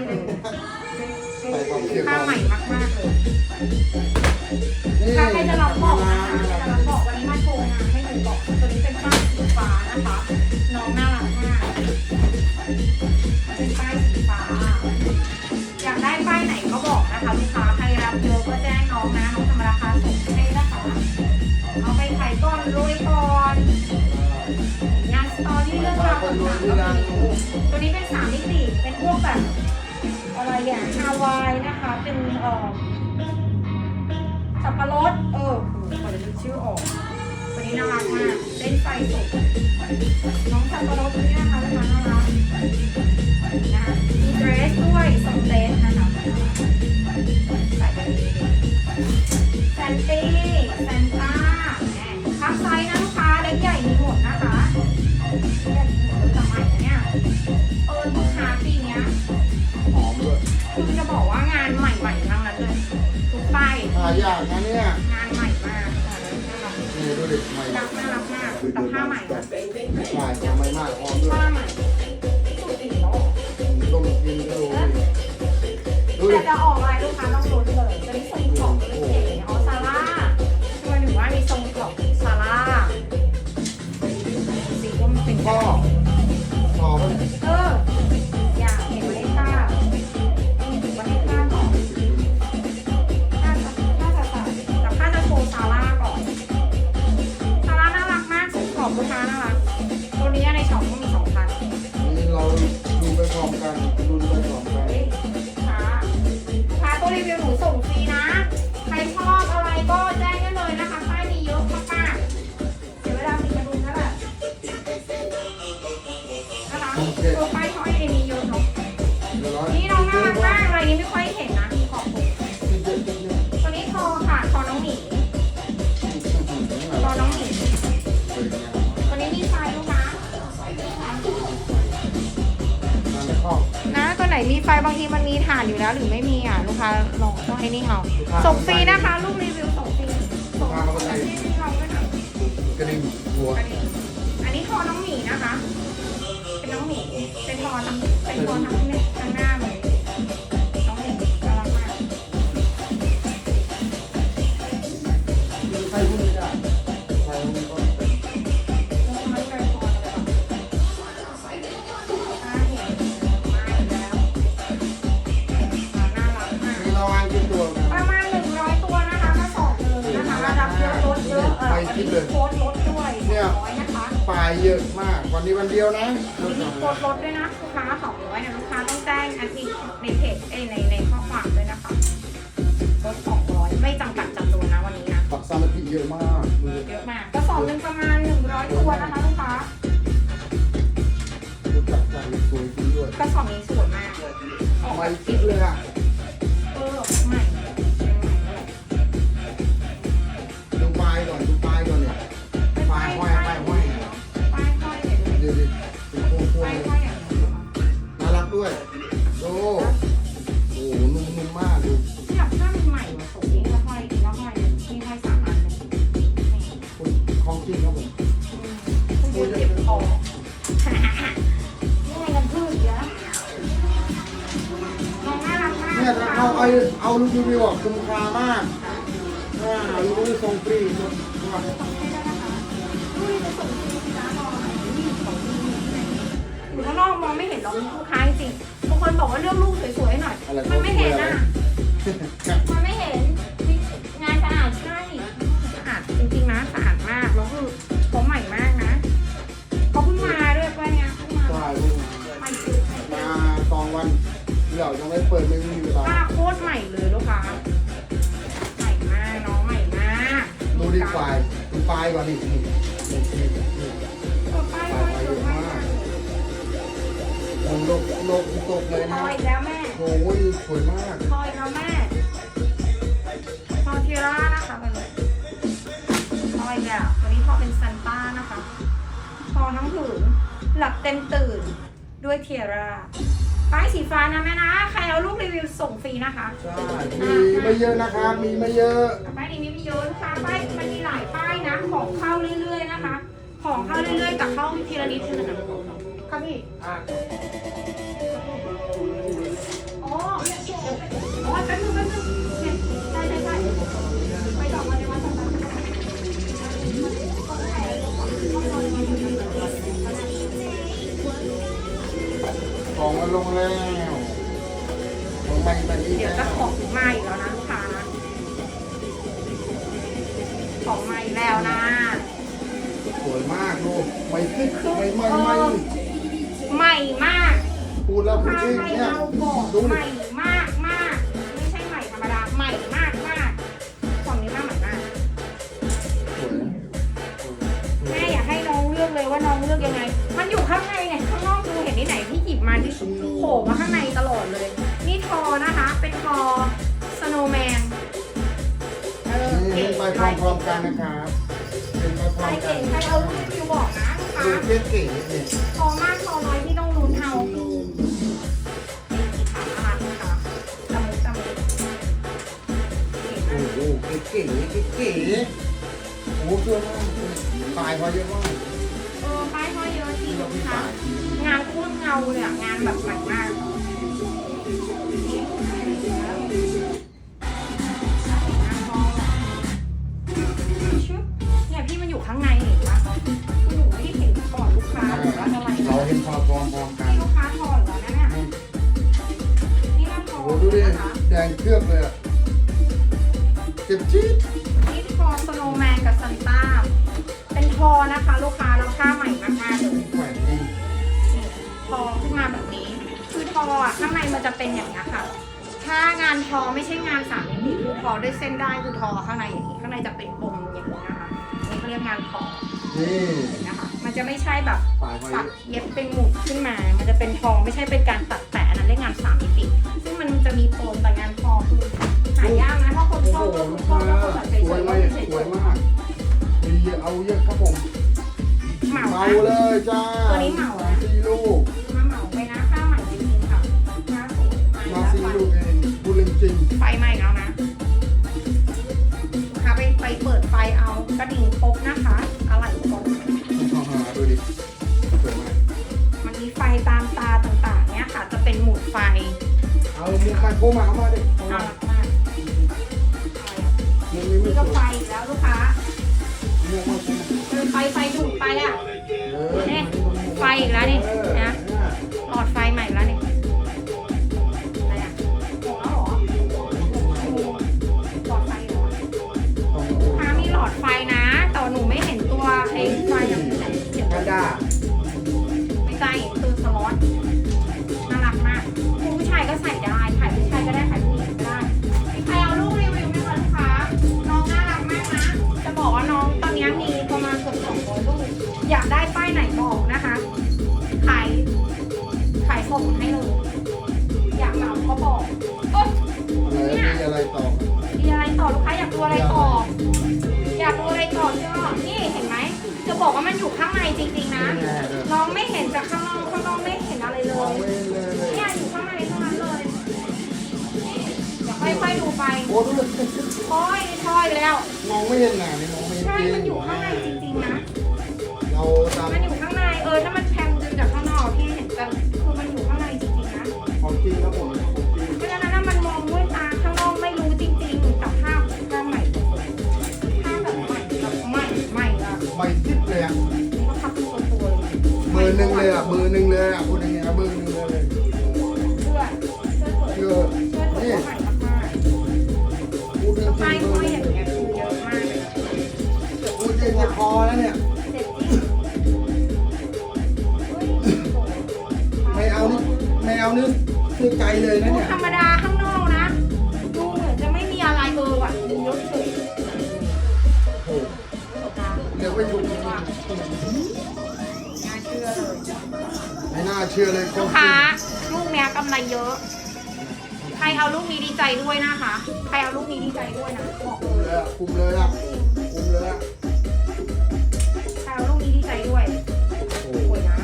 มากๆเลยใส่ความเชี่ยวผ้าชาญใหม่มากๆเลยนี่ถ้าใครจะรับบอกนะน่าคะรักจะรับบอกวันนี้มาโชว์งานให้ดูบอกตัวนี้เป็นผ้าสีฟ้านะคะ น้องน่ารักมาก เป็นป้ายสีฟ้า อยากได้ป้ายไหนก็บอกนะคะลูกค้าใครรับเยอะก็แจ้งน้องนะน้องทำราคาส่งให้นะคะเอาไปขายก่อนรวยก่อนงานสตอรี่เรื่องราวต่างๆก็มีตัวนี้เป็นสามมิติเป็นพวกแบบ อะไรอย่างฮาวายนะคะ เป็นเอ่อสับปะรด เออขอจะนึกชื่อออกตัวนี้น่ารักมากเล่นไฟสดน้องสับปะรดตัวนี้นะคะลูกค้าน่ารักนะคะมีเดรสด้วยทรงเดรสนะคะใส่แบบนี้แซนตี้แซนต้าแหมคับไซส์นะลูกค้าเล็กใหญ่มีางานใหม่ๆทั้งนั้นเลยทุกป้ายหายากนะเนี่ยงานใหม่มากน่ารักนี่ดูดิใหม่น่ารักน่ารักมากแต่ผ้าใหม่นะใช่ทำไมมากหอมด้วยผ้าใหม่สุดอีกแล้วต้มกินก็ดูดิดูดิแต่จะออกอะไรลูกค้าต้อง ตัวป้ายเขาไอ้มีเยอะเนาะเดี๋ยวร้อยนี่น้องน่ารักมากอะไรนี้ไม่ค่อยเห็นนะมีขอบผมกินเยอะๆเยอะตัวนี้คอค่ะคอน้องหมีคอน้องหมีตัวนี้มีไฟลูกค้ามันไม่คล่องนะตัวไหนมีไฟบางทีมันมีถ่านอยู่แล้วหรือไม่มีอะลูกค้าลองต้องให้นี่เอาส่งฟรีนะคะลูกรีวิวส่งฟรีส่งฟรีที่เราด้วยนะกระดิ่งหัวอันนี้อันนี้คอน้องหมีนะคะเป็นน้องหมี เป็นคอทั้งเป็นคอทั้งเนี่ยทั้งหน้าเลยน้ กระสอบนี้สวยมาก ออกไปคิดเลยอะเออใหม่ดูปลายก่อนดูปลายก่อนเนี่ยปลายห้อยปลายห้อยป้ายห้อยเนี่ยดูดูดิเป็นพวงพวป้ายเลยห้อยอย่างนี้นะคะน่ารักด้วย โอ้โหนุ่มๆมากดู เนี่ยถ้าเอาเอาเอาลูกรีวิวอะคุ้มค่ามากอ่าลูกรีวิวส่งฟรีหมดทุกวันส่งให้ได้นะคะอุ้ยจะส่งที่ร้านรอหน่อยนี่ของดีอยู่ข้างนอกมองไม่เห็นหรอกลูกค้าจริงๆบางคนบอกว่าเลือกลูกสวยๆหน่อย มันไม่เห็นอะ มันไม่เห็น งานสะอาดใช่สะอาดจริงๆนะสะอาดมาก แล้วคือเขาใหม่มากนะเขาเพิ่งมาด้วยป่ะเนี่ยเพิ่งมาใช่ลูกใหม่สุดมาสองวัน เดี๋ยวยังไม่เปิดไม่มีเวลาป้าโคตร ใหม่เลยลูกค้า ใหม่มากน้องใหม่มากดูดิปลายดูปลายก่อนดินี่นี่นี่นี่เออป้ายห้อยสวยมากโอ้โลกโลกตกเลยพนะออีกแล้วแม่ โอ้ยสวยมากพออีกแล้วแม่ พอเทียร่านะคะไปเลยพออีกแล้ววันนี้พอเป็นซันต้านะคะ พอทั้งผืนหลับเต็มตื่นด้วยเทียร่า ป้ายสีฟ้านะแม่นะ ใครเอาลูกรีวิวส่งฟรีนะคะใช่มีไม่เยอะนะครับ มีไม่เยอะ ป้ายนี้ไม่มีเยอะลูกค้าป้ายมันมีหลายป้ายนะ ของเข้าเรื่อยๆนะคะ ของเข้าเรื่อยๆแต่เข้าทีละนิดนึงนะคะครับพี่อ๋ออ๋อแป๊บนึงแป๊บนึง ลงแล้วของใหม่แบบนี้เดี๋ยวแล้จะวของใหม่แล้วนะลูกค้านะของใหม่แล้วนะสวยมากดูไม่ขึ้นไม่ไม่ไม่ใหม่มากพูดแล้วพูดถ้าอีกให้เนี่ยเราบอกดูใหดิ นที่ไหนที่หยิบมาที่โผล่มาข้างในตลอดเลย นี่ทอนะคะ เป็นทอสโนว์แมนเออนี่เก๋ไปพร้อมๆกันนะครับเป็นไปพร้ใคอรมกัเก่นงใครเอาลูกคิวบอกนะลูกค้าดูเก๋ๆเนี่ยทอมากทอน้อยที่ต้องลุ้นเอานี่สีขาวน่ารักนะคะตะมุตะมุเก๋โอ้มากโหเก๋ๆเก๋ๆโอ้โหเสื้อมากตายพอเยอะมากเออป้ายห้อยเยอะจริงที่เราลูพี่กค้า ตายทีงานโคตรเงาเลยอะงานแบบใหม่มากเนี่ยพี่มันอยู่ข้างในเห็นปะคุณหนูไม่ได้เห็นก่อนลูกค้าหรือว่าอะไรเราเห็นพอพร้อมๆกันนี่ลูกค้าถอดแล้วนะเนี่ยนี่มันถอโอ้โหดูดินะคะ แดงเคลือบเลยอะเจ็บจี๊ดนี่ทอสโนว์แมนกับซันต้า เป็นทอนะคะ ลูกค้าแล้วผ้าใหม่มากๆเลย แหวน ทอขึ้นมาแบบนี้ คือทออะข้างในมันจะเป็นอย่างนี้ยค่ะ ถ้างานทอไม่ใช่งานสามมิติคือทอด้วยเส้นได้คือทอข้างในอย่างนี้ข้างในจะเป็นปมอย่างนี้นะคะนี่เขาเรียกงานทอนี่นะคะ มันจะไม่ใช่แบบปลายพอเยตัดอะเย็บเป็นหมุดขึ้นมา มันจะเป็นทอไม่ใช่เป็นการตัดแปะอันนั้นเรียกงานสามมิติ ซึ่งมันจะมีปมแต่งานทอคือหายากนะถ้าคนโอ้ชอบโหก็ลูกชอค้าบแล้วคนแบบเฉยสวยๆไหมก็เฉสวยยมากมีเยอะเอาเยอะครับผมๆเหมาเมานะ เลยจ้าตัวนี้เหมานะ สี่ลูก ไฟไหม้แล้วนะลูกค้าไปไปเปิดไฟเอากระดิ่งครบนะคะอะไรครบลองหาดูดิสวยมากมันมีไฟตามตาต่างๆ เนี่ยค่ะ จะเป็นหมุดไฟเอามีใครโทรมาเอามาดิเอาน่ามารักมากอะไรอะเรื่องนี้ไม่นี่สก็วยไฟอีกแล้วลูกค้าเรื่องไม่ใช่เออไฟไฟดูดไปอะเออนี่ไฟอีกแล้วนี่นะหล ส่งให้เลยอยากเหมาก็บอกโอ๊ยอะไรมีอะไรต่อมีอะไรต่อลูกค้าอยากดูอะไรต่อ อยากดูอะไรต่อใช่ไหมนี่เห็นไหมจะบอกว่ามันอยู่ข้างในจริงๆนะแน่เลยน้องไม่เห็นจากข้างนอกข้างนอกไม่เห็นอะไรเลมองยไม่เห็นเลยเลยเนี่ยอยู่ข้างในเท่านั้นเลยนี่เดี๋ยวค่อยๆดูไปโอ้ดูดิทอยทอยแล้ว มองไม่เห็นหนานี่มองไม่เห็นใช่จริงมันอยู่ข้างในจริงๆนะ เราตามมันอยู่ข้างใน เออ ถ้ามันแพงดึงจากข้างนอกพี่เห็นกันคือมันอยู่ข้าง หนึ่งเลยอะเบอร์หนึ่งเลยอะพูดยังไงนะเบอร์หนึ่งเลยเสื้อเสื้อสวยเยอะเสื้อสวยนี่ก็ใหม่มากๆพูดเรื่องจริป้ายงห้เบออยร์หอนึ่ย่างงเงี้ยคือเยอะมากเลยพูดเรื่องจะพอแล้วเนี่ยเจ็ดที่เฮ้ยไม่เอานี่ไม่เอานี่เชื่อใจเลยนะดูเนี่ยธรรมดาข้างนอกนะดูเหมือนจะไม่มีอะไรเออว่ะดูยศเฉยโอ้โหเดี๋ยวไปถู ไม่น่าเชื่อเลยลูกค้าลูกเนี้ยกำไรเยอะ ใครเอาลูกนี้ดีใจด้วยนะคะ ใครเอาลูกนี้ดีใจด้วยนะบอกเลยเลยคุ้มเลยอะคุ้มเลยอะใครเอาลูกนี้ดีใจด้วยโอ้สวยนะ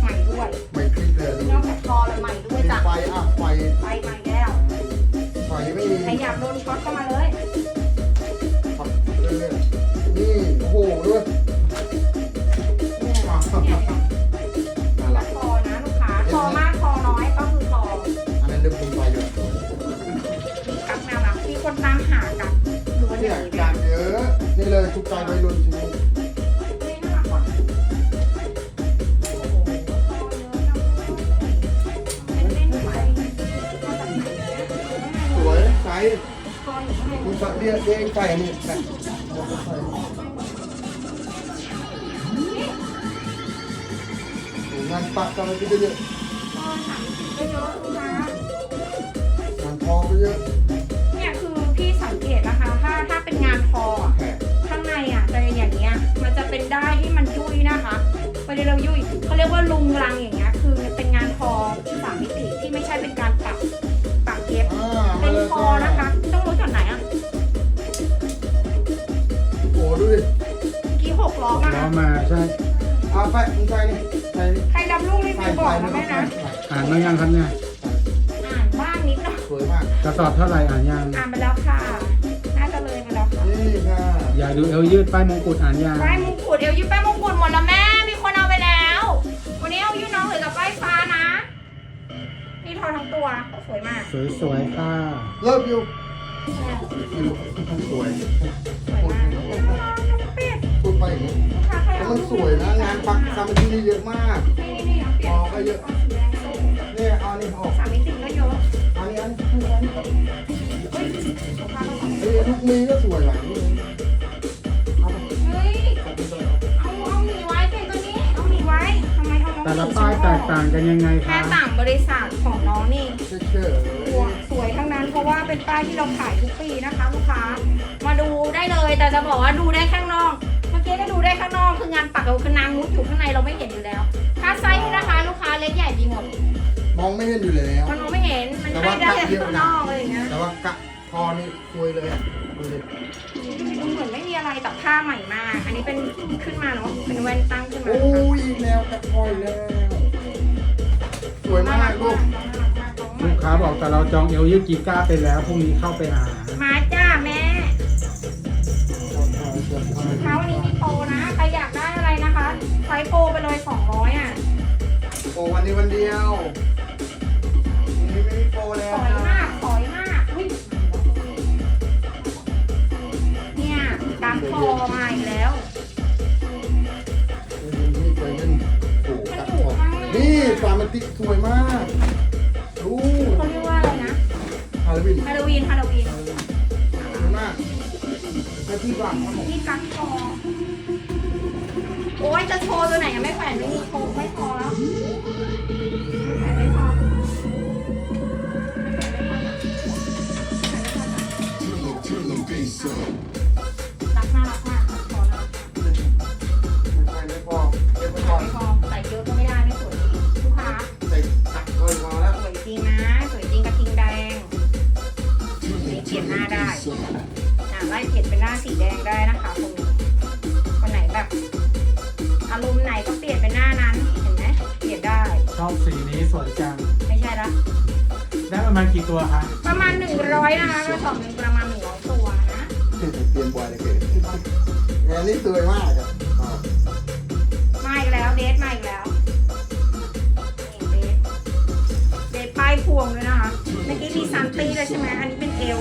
ใหม่ด้วยไม่คลิกเลยนอกจากคอแล้วใหม่ด้วยจ้ะไฟอะไฟไปใหม่แล้วไฟไม่มีใครอยากโดนช็อตก็มาเลยนี่โอ้โหด้วย ทุกใจไว้รุ่นใช่ไหมสวยใสคุณสักเลี้ยงเรียกไก่นี่ไก่งานปักกันไปเยอะงานทอไปเยอะเนี่ยคือพี่สังเกตนะคะ ถ้าถ้าเป็นงานทออ เป็นได้ที่มันยุ่ยนะคะเวลาเรายุ่ยเขาเรียกว่าลุงรังอย่างเงี้ยคือเป็นงานทอสามมิติที่ไม่ใช่เป็นการปักปักเย็บ Ah, เป็น malah ทอ kau. นะคะ ต้องรู้จากไหนอะ Oh, dulu ni. เมื่อกี้หกล้อมาล้อมาใช่ Ah, Pak, engkau ni. Saya ni. ใครรับลูกรีบไป Saya บอก saya นะ ni. แม่นะอ่านมายังครับเนี่ยอ่านบ้างนิดหน่อยสวยมากกระสอบเท่าไหร่อ่านยังอ่านไปแล้วค่ะน่าจะเลยไปแล้วค่ะนี่ค่ะอยากดูเอวยืดป้ายมงกุฎอ่านยังป้ายมง กุฎเอวยืดป้ายมงกุฎหมดแล้วแม่ มีคนเอาไปแล้ว วันนี้เอวยืดน้องเหลือแต่ป้ายฟ้านะ นี่ทอทั้งตัว สวยมาก สวยๆค่ะเลิฟยูเนี่ยสวยสวยมากน้องเป็ดพูดไปอย่างนี้ค่ะใครแล้วเอามันสวยนะงานปักทำที่นี่เยอะมากนี่นี่นี่เอาเปลี่ยนอ๋อก็เยอะาสีแดงส้มเนี่ยเอาอันนี้ออกสามมิติก็เยอะอันนี้อันนี้อันนี้เฮ้ยเอาผ้ามาก่อนเฮ้ยลูกมีก็สวยหลายลูก แต่ละหมีป้ายฉันแตออกต่างกันยังไงแค่คะต่างบริษัทของน้องนี่เชื่อสวยสวยทั้งนั้นเพราะว่าเป็นป้ายที่เราขายทุกปีนะคะลูกค้า มาดูได้เลยแต่จะบอกว่าดูได้ข้างนอก เมื่อกี้ก็ดูได้ข้างนอกคืองานปักเราคือนางมุดอยู่ข้างในเราไม่เห็นอยู่แล้วถ้าไซส์นะคะลูกค้าเล็กใหญ่ดีหมดมองไม่เห็นอยู่แล้ว มันมองไม่เห็นมันให้ได้แต่ข้างนอกอะไรอย่างเงี้ย แต่ว่ากะค อนี่สวยเลยอะดูดิมันเหมือนไม่มีอะไรแต่ผ้าใหม่มาก อันนี้เป็นขึ้นมาเนาะเป็นแว่นตั้งขึ้นมาโอ้ยอีกแล้วกะคอยแล้วสวยมากลูกลูกค้าบอกแต่เราจองเอวยืดกีก้าไปแล้วพรุ่งนี้เข้าไปหามาจ้าแม่เช้าวันนี้มีโปรนะ ใครอยากได้อะไรนะคะใช้โปรไปเลย200อะโอ้วันนี้วันเดียววันนี้ไม่มีโปรแล้สว กักคอมาอีกแล้วนี่เคยเล่นโอ้กะคอนี่ฟาร์มาติสวยมากดูเขาเรียกว่าอะไรนะฮาโลวีนฮาโลวีนฮาโลวีนสวยมากแค่ที่วางครับผมนี่กักคอโอ้ยจะโชว์ตัวไหนยังไม่แขวนไม่มีโชว์ไม่พอแล้วแขวนไม่พอาไล่เปลี่ยนเป็นหน้าสีแดงได้นะคะตรงนี้คนไหนแบบอารมณ์ไหนก็เปลี่ยนเป็นหน้านั้นเห็นไหมเปลี่ยนได้ ชอบสีนี้สวยจัง ไม่ใช่ละได้ประมาณกี่ตัวคะประมาณ 100 นะคะกระสอบหนึ่งประมาณ100ตัวนะเปลี่ยนบ่อยเลยเกิดอันนี้สวยมากอะมาอีกแล้วเดทมาอีกแล้วนี่เดทเดทป้ายพวงด้วยนะคะ เมื่อกี้มีซันตี้เลยใช่ไหมอันนี้เป็นเอล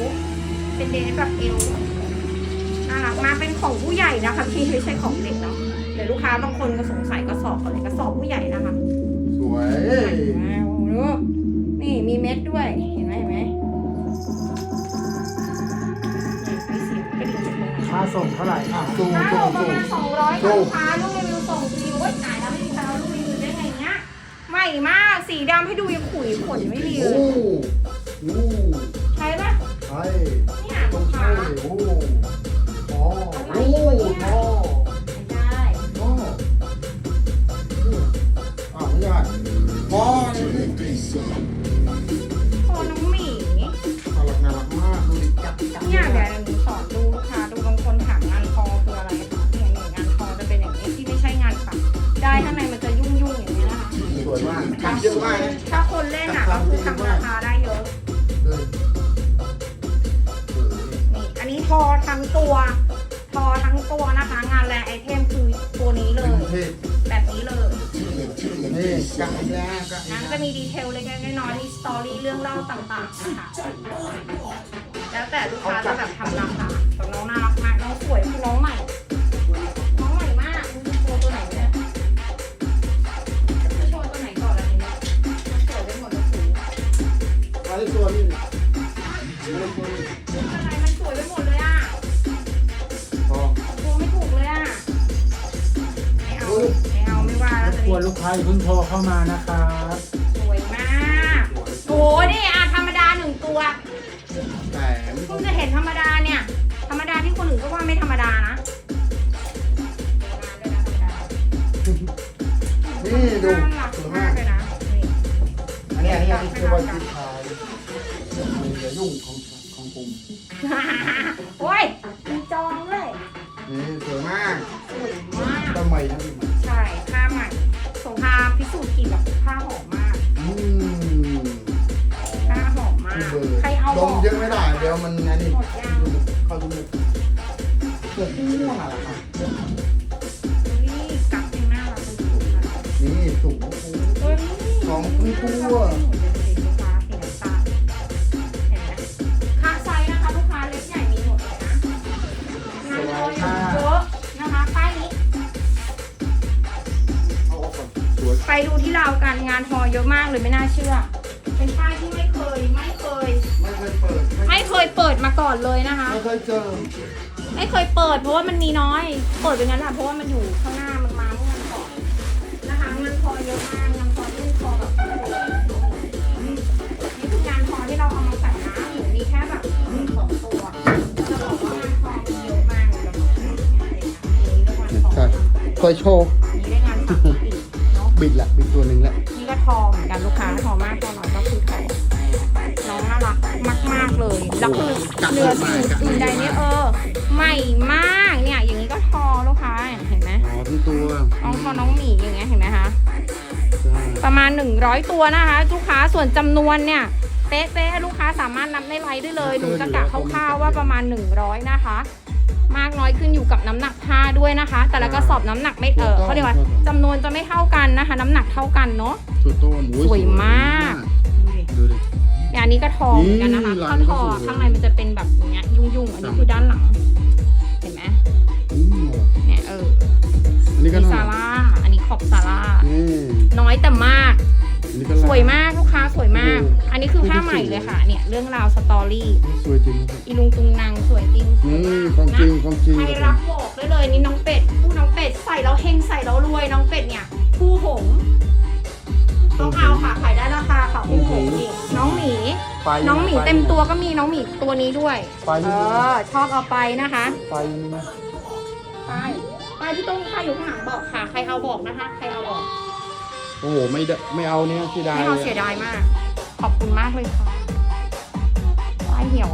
เป็นเดทแบบเอล น่ารักมากเป็นของผู้ใหญ่นะคะพี่ไม่ใช่ของเด็กเนาะเดี๋ยวลูกค้าบางคนก็สงสัยกระสอบอะไรกระสอบผู้ใหญ่นะคะสวยว้าวดูนี่มีเม็ดด้วยเห็นไหมเห็นไหมนี่มีเสียงกระดิ่งจากตรงนี้ค่าส่งเท่าไหร่อะคะสูงถ้าสูเรางประสูมางณ200โอ้ค่ะลูกค้าลูกรีวิวส่งฟรีโอ้ยตายแล้วไม่มีใครเอาลูกรีวิวได้ไงเนี้ยใหม่มากสีดำให้ดูยังขุยขนไม่มีเลโอ้ยโหใช่ปะใช่เนี่ยต้ลูองกใช่ค้าโอ้โหอ๋อ โอ้โหอ๋อไม่ได้อ๋ออ่าไม่ได้อ๋อนี่คอน้องหมีน่ารักน่ารักมากดูดิจับจับเนี่ยเดี๋ยวหนูสอนดูลูกค้าดูบางคนถามงานคอคืออะไรคะเนี่ยเนี่ยงานคอจะเป็นอย่างนี้ที่ไม่ใช่งานปักได้ข้างในมันจะยุ่งยุ่งๆอย่างนี้ยนะคะสวยมากจับเยอะมากนะถ้าคนเล่นอะก็คือทำราคาได้เยอะเลยโอ้โหนี่อันนี้ทอทั้งตัว ทอทั้งตัวนะคะ งานแรไอเทมคือตัวนี้เลเป็นยเทพแบบนี้เลยนี่กักอีกแล้วกักอีกนั้นแล้วจะมีดีเทลเล็กๆน้อยๆมีสตอรี่เรื่องเล่าต่างๆนะคะแล้วแต่ลูกค้าจะแบบทำราคาแต่น้องน่ารักมากน้องสวยคือน้องใหม่ น้องใหม่มากมีโชว์ตัวไหนเนี่ยจะโชว์ตัวไหนก่อนล่ะทีนี้มันสวยไปหมดเลยสีอันนี้ตัวนี้อันนี้ตัวนี้อะไรมันสวยไปหมดเลย วนลูกค้าอย่าเพิ่งโทรเข้ามานะครับสวยมากโอ้นี่อะธรรมดาหนึ่งตัวแต่เพิ่งจะเห็นธรรมดาเนี่ย ธรรมดาที่คนอื่นก็ว่าไม่ธรรมดานะนี่ดูน่ารักสวยมามากกเลยนะนี่อันนี้อันนี้อันนี้คือว่าที่ชายอย่ายุ่งของของผมโอ้ยมีจองด้วยนี่สวยมากสวยมากทำไมนะพี่มั พิสูจน์กลิ่นแบบผ้าหอมมากอืมผ้าหอมมากคือเบอร์ใครเอาดบอมกเยอะไม่ได้ เดี๋ยวมันอันนี้หมดยังเข้าจมูกเกิดม่วงอะไรครับนี่กั๊กยังน่ารักเลยสุดค่ะนี่สูงเฮ้ยของคุณครูอะลูกค้าสีน้ำตาลเห็นไหมค่าไซส์นะคะลูกค้าเล็กใหญ่มีหมดเลยนะงานทออย่างเยอะนะคะ ดูที่เราวกันงานทอเยอะมากเลยไม่น่าเชื่อ เป็นป้ายที่ไม่เคยไม่เคย ไม่เคยเปิดไม่เคยเปิดมาก่อนเลยนะคะ ไม่เคยเจอไม่เคยเปิดเพราะว่ามันมีน้อย เปิดเป็นงั้นแหละเพราะว่ามันอยู่ข้างหน้ามันมาเมื่อวันก่อนนะคะงานทอเยอะมากงานทอที่ทอแบบโอ้โหนี่คืองานทอที่เราเอามาใส่นะหนูมีแค่แบบสองตัวจะบอกว่างานทอมีเยอะมากเลยเราบอกเลยนะอันนี้เรียกงานทอใช่เคยโชว์อันนี้เรียกงานถักปีกเนาะ บิดละบิดตัวหนึ่งละนี่ก็ทอเหมือนกันลูกค้าทอมากทอน้อยก็คือทอน้องน่ารักมาก ๆ เลย แล้วคือเนื้อสิ่งอื่นใดเนี่ยเออใหม่มากเนี่ย อย่างนี้ก็ทอลูกค้าเห็นไหมอ๋อที่ตัวน้องทอน้องหมีอย่างเงี้ยเห็นไหมคะใช่ประมาณ 100 ตัวนะคะ ลูกค้าส่วนจำนวนเนี่ยเป๊ะๆลูกค้าสามารถนับในไลน์ได้เลยหนูจะกะคร่าวๆว่าประมาณ 100 นะคะ มากน้อยขึ้นอยู่กับน้ำหนักผ้าด้วยนะคะ แต่ละกระสอบน้ำหนักไม่เออเขาเรียกว่าจำนวนจะไม่เท่ากันนะคะ น้ำหนักเท่ากันเนาะตัวโตหมูสวยมากดูดิเนี่ยอันนี้ก็ทองเหมือนกันนะคะนี่ข้างทอลายมันก็สวยข้างในมันจะเป็นแบบอย่างเงี้ยยุ่งๆอันนี้คือด้านหลัง เห็นไหมอืมเนี่ยเอออันนี้ก็มีน่าซาร่าอันนี้ขอบซาร่านี่น้อยแต่มาก นนี้คือผ้าใหม่เลยค่ะ เนี่ยเรื่องราวสตอรี่ สวยจริงนะครับอีลุงตุงนางสวยจริงสวยนี่มากของจริงนะของจริงใครรักบอกได้เลยนี่น้องเป็ดผู้น้องเป็ดใส่แล้วเฮงใส่แล้วรวยน้องเป็ดเนี่ยผู้หงส์ต้องเอาค่ะขายได้ราคาค่ะผู้หงส์อีกน้องหมีไปน้องหมีเต็มตัวก็มีน้องหมีตัวนี้ด้วย ไปเอนี่อชอบเอาไปนะคะไปนี่นะไปไปพี่ตุ้งค่ะอยู่ข้างหลังบอกค่ะ ใครเอาบอกนะคะ ใครเอาบอกโอ้โหไม่ได้ไม่เอาเนี่ยเสียดายไม่เอาลเสียดายมาก ขอบคุณมากเลยค่ะไอเหี่ยว